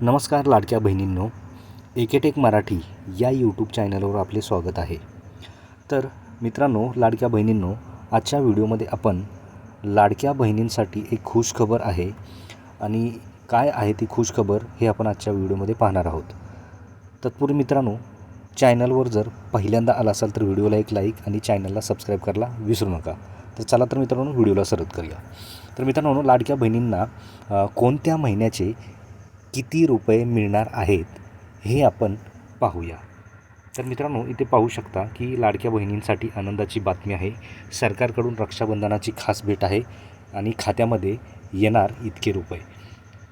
नमस्कार लाडक्या बहिणींनो एकेटेक मराठी या यूट्यूब चॅनलवर आपले स्वागत आहे. तर मित्रांनो लाडक्या बहिणींनो आजच्या व्हिडिओमध्ये आपण लाडक्या बहिणींसाठी एक खुशखबर आहे आणि काय आहे ती खुशखबर हे आपण आजच्या व्हिडिओमध्ये पाहणार आहोत. तत्पूर्वी मित्रांनो चॅनलवर जर पहिल्यांदा आला असाल तर व्हिडिओला एक लाईक आणि चॅनलला सबस्क्राईब करायला विसरू नका. तर चला तर मित्रांनो व्हिडिओला सरत करूया. तर मित्रांनो लाडक्या बहिणींना कोणत्या महिन्याचे किती रुपये मिळणार आहेत हे आपण पाहूया. तर मित्रांनो इथे पाहू शकता की लाडक्या बहिणींसाठी आनंदाची बातमी आहे. सरकारकडून रक्षाबंधनाची खास भेट आहे आणि खात्यामध्ये येणार इतके रुपये.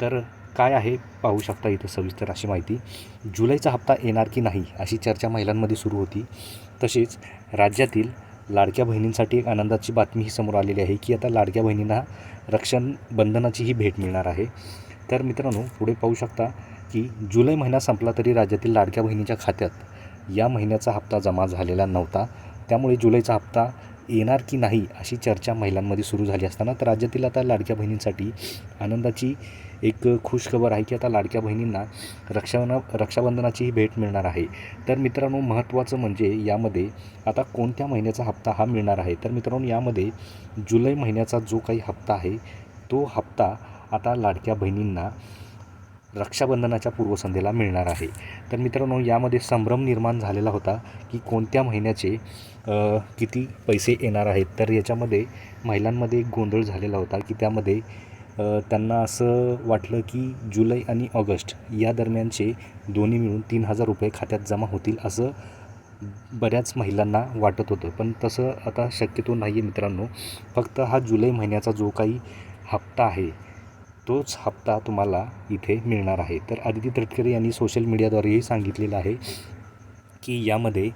तर काय आहे पाहू शकता इथं सविस्तर अशी माहिती. जुलैचा हप्ता येणार की नाही अशी चर्चा महिलांमध्ये सुरू होती. तसेच राज्यातील लाडक्या बहिणींसाठी एक आनंदाची बातमी ही समोर आलेली आहे की आता लाडक्या बहिणींना रक्षाबंधनाची ही भेट मिळणार आहे. तर मित्रांनो पुढे पाहू शकता की जुलै महिना संपला तरी राज्यातील लाडक्या बहिणीच्या खात्यात या महिन्याचा हप्ता जमा झालेला नव्हता. त्यामुळे जुलैचा हप्ता येणार की नाही अशी चर्चा महिलांमध्ये सुरू झाली असताना तर राज्यातील आता लाडक्या बहिणींसाठी आनंदाची एक खुशखबर आहे की आता लाडक्या बहिणींना रक्षाबन रक्षाबंधनाचीही भेट मिळणार आहे. तर मित्रांनो महत्त्वाचं म्हणजे यामध्ये आता कोणत्या महिन्याचा हप्ता हा मिळणार आहे? तर मित्रांनो यामध्ये जुलै महिन्याचा जो काही हप्ता आहे तो हप्ता आता लाडक्या बहिणींना रक्षाबंधनाच्या पूर्वसंध्येला मिळणार आहे. तर मित्रांनो यामध्ये संभ्रम निर्माण झालेला होता की कोणत्या महिन्याचे किती पैसे येणार आहेत? तर याच्यामध्ये महिलांमध्ये एक गोंधळ झालेला होता की त्यामध्ये त्यांना असं वाटलं की जुलै आणि ऑगस्ट या दरम्यानचे दोन्ही मिळून तीन हजार रुपये खात्यात जमा होतील असं बऱ्याच महिलांना वाटत होतं. पण तसं आता शक्यतो नाही आहे मित्रांनो. फक्त हा जुलै महिन्याचा जो काही हप्ता आहे तोच हप्ता तुम्हाला इथे मिळणार आहे. तर आदिती तटकरे यांनी सोशल मीडियाद्वारेही सांगितलेलं आहे की यामध्ये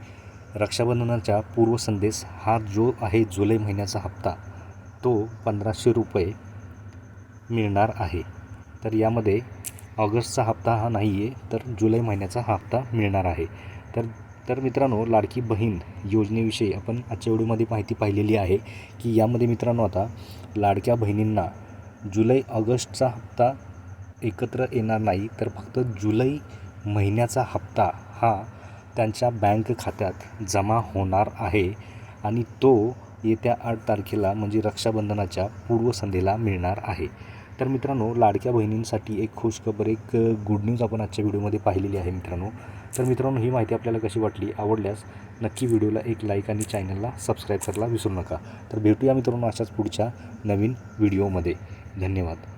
रक्षाबंधनाच्या पूर्वसंदेश हा जो आहे जुलै महिन्याचा हप्ता तो पंधराशे रुपये मिळणार आहे. तर यामध्ये ऑगस्टचा हप्ता हा नाही आहे तर जुलै महिन्याचा हा हप्ता मिळणार आहे. तर तर मित्रांनो लाडकी बहीण योजनेविषयी आपण आजच्या व्हिडिओमध्ये माहिती पाहिलेली आहे की यामध्ये मित्रांनो आता लाडक्या बहिणींना जुलै ऑगस्टचा हप्ता एकत्र येणार नाही तर फक्त जुलै महिन्याचा हप्ता हा त्यांच्या बँक खात्यात जमा होणार आहे आणि तो येत्या आठ तारखेला म्हणजे रक्षाबंधनाच्या पूर्वसंध्येला मिळणार आहे. तर मित्रांनो लाडक्या बहिणींसाठी एक खुशखबर एक गुड न्यूज आपण आजच्या व्हिडिओमध्ये पाहिलेली आहे मित्रांनो. तर मित्रांनो ही माहिती आपल्याला कशी वाटली आवडल्यास नक्की व्हिडिओला एक लाईक आणि चॅनलला सबस्क्राईब करायला विसरू नका. तर भेटूया मित्रांनो अशाच पुढच्या नवीन व्हिडिओमध्ये. धन्यवाद.